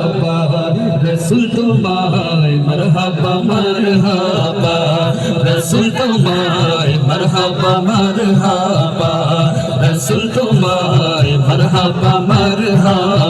मरहबा रसूल तुम्हारे मरहबा मरहबा रसूल तुम्हारे मरहबा मरहबा रसूल तुम्हारे मरहबा मरहबा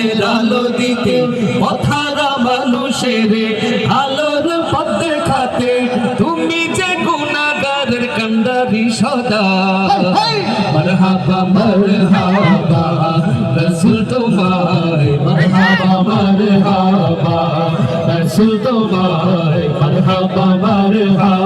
কোরআনের আলো দিতে পথারা মানুষের আলোর পথ দেখাতে তুমি যে গুণাগারের কান্দারি সদা। মরহাবা মরহাবা রসুল তোমায় মরহাবা মরহাবা রসুল তোমায় মরহাবা মরহাবা।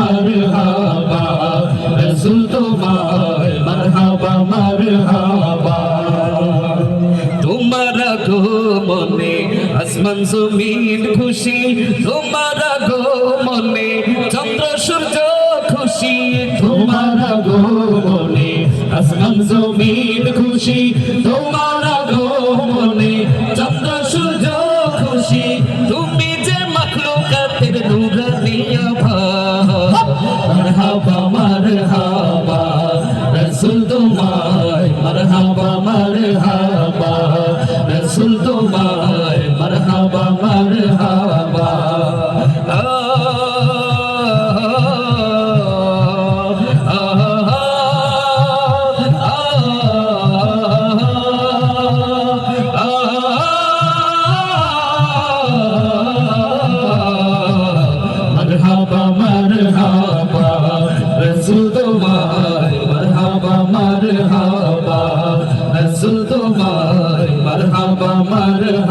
মরহাবা, রসুল তোমায় মরহাবা মরহাবা। তোমার গো মনে আসমান, জমিন খুশি, তোমার গো মনে চন্দ্র, সূর্য খুশি। তোমার গো মনে আসমান, জমিন খুশি মারহাবা মারহাবা রসুল তোমায় মারহাবা। তোমায় মরহাবা মরহাবা